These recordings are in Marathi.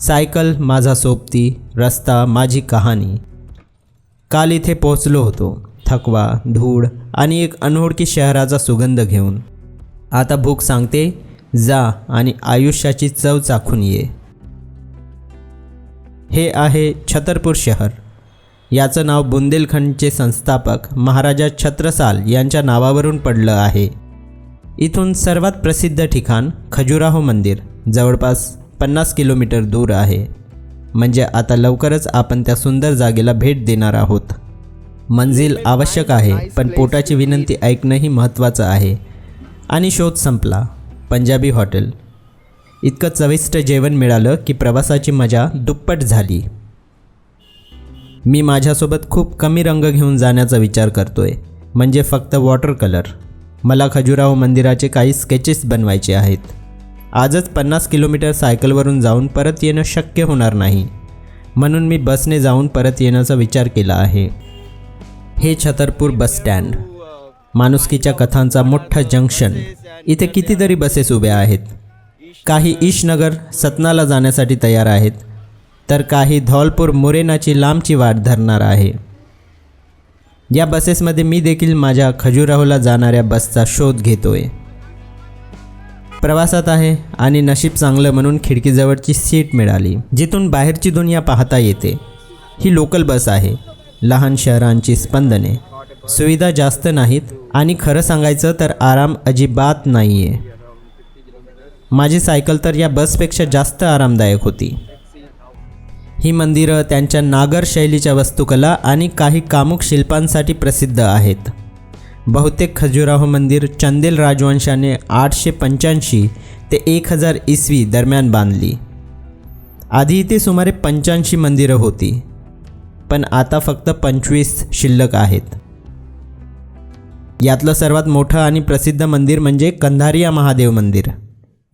सायकल माझा सोबती रस्ता माझी कहाणी. काल इथे पोचलो होतो. थकवा धूळ आणि एक अनोळखी शहराचा सुगंध घेऊन. आता भूक सांगते जा आणि आयुष्याची चव चाखून ये. हे आहे छतरपूर शहर. याचं नाव बुंदेलखंडचे संस्थापक महाराजा छत्रसाल यांच्या नावावरून पडलं आहे. इथून सर्वात प्रसिद्ध ठिकाण खजुराहो मंदिर जवळपास पन्नास किलोमीटर दूर आहे. म्हणजे आता लवकरच आपण त्या सुंदर जागेला भेट देणार आहोत. मंजिल आवश्यक आहे पण पोटाची विनंती ऐकणंही महत्त्वाचं आहे. आणि शोध संपला. पंजाबी हॉटेल. इतकं चविष्ट जेवण मिळालं की प्रवासाची मजा दुप्पट झाली. मी माझ्यासोबत खूप कमी रंग घेऊन जाण्याचा विचार करतोय. म्हणजे फक्त वॉटर कलर. मला खजुराहो मंदिराचे काही स्केचेस बनवायचे आहेत. आजच पन्नास किलोमीटर सायकलवरून जाऊन परत येणं शक्य होणार नाही. म्हणून मी बसने जाऊन परत येण्याचा विचार केला आहे. हे छतरपूर बस स्टँड. माणुसकीच्या कथांचा मोठा जंक्शन. इथे कितीतरी बसेस उभ्या आहेत. काही ईशनगर सतनाला जाण्यासाठी तयार आहेत. तर काही धौलपूर मुरेनाची लांबची वाट धरणार आहे. या बसेसमध्ये मी देखील माझ्या खजुराहोला जाणाऱ्या बसचा शोध घेतोय. प्रवासात आहे आणि नशीब चांगलं म्हणून खिडकीजवळची सीट मिळाली. जिथून बाहेरची दुनिया पाहता येते. ही लोकल बस आहे. लहान शहरांची स्पंदने. सुविधा जास्त नाहीत आणि खरं सांगायचं तर आराम अजिबात नाही आहे माझी सायकल तर या बसपेक्षा जास्त आरामदायक होती. ही मंदिरं त्यांच्या नागर शैलीच्या वस्तुकला आणि काही कामुक शिल्पांसाठी प्रसिद्ध आहेत. बहुतेक खजुराहो मंदिर चंदेल राजवंशाने आठशे पंच्याऐंशी ते एक हजार इसवी दरम्यान बांधली. आधी इथे सुमारे पंच्याऐंशी मंदिरं होती पण आता फक्त पंचवीस शिल्लक आहेत. यातलं सर्वात मोठं आणि प्रसिद्ध मंदिर म्हणजे कंधारिया महादेव मंदिर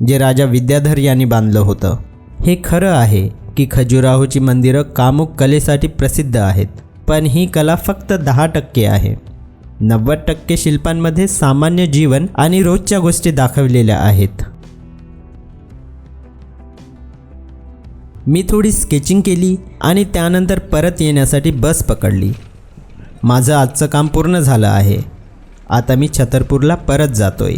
जे राजा विद्याधर यांनी बांधलं होतं. हे खरं आहे की खजुराहोची मंदिरं कामुक कलेसाठी प्रसिद्ध आहेत पण ही कला फक्त दहा टक्के आहे. नव्वद टक्के शिल्पांमध्ये सामान्य जीवन आणि रोजच्या गोष्टी दाखवलेल्या आहेत. मी थोडी स्केचिंग केली आणि त्यानंतर परत येण्यासाठी बस पकडली. माझं आजचं काम पूर्ण झालं आहे. आता मी छतरपूरला परत जातोय.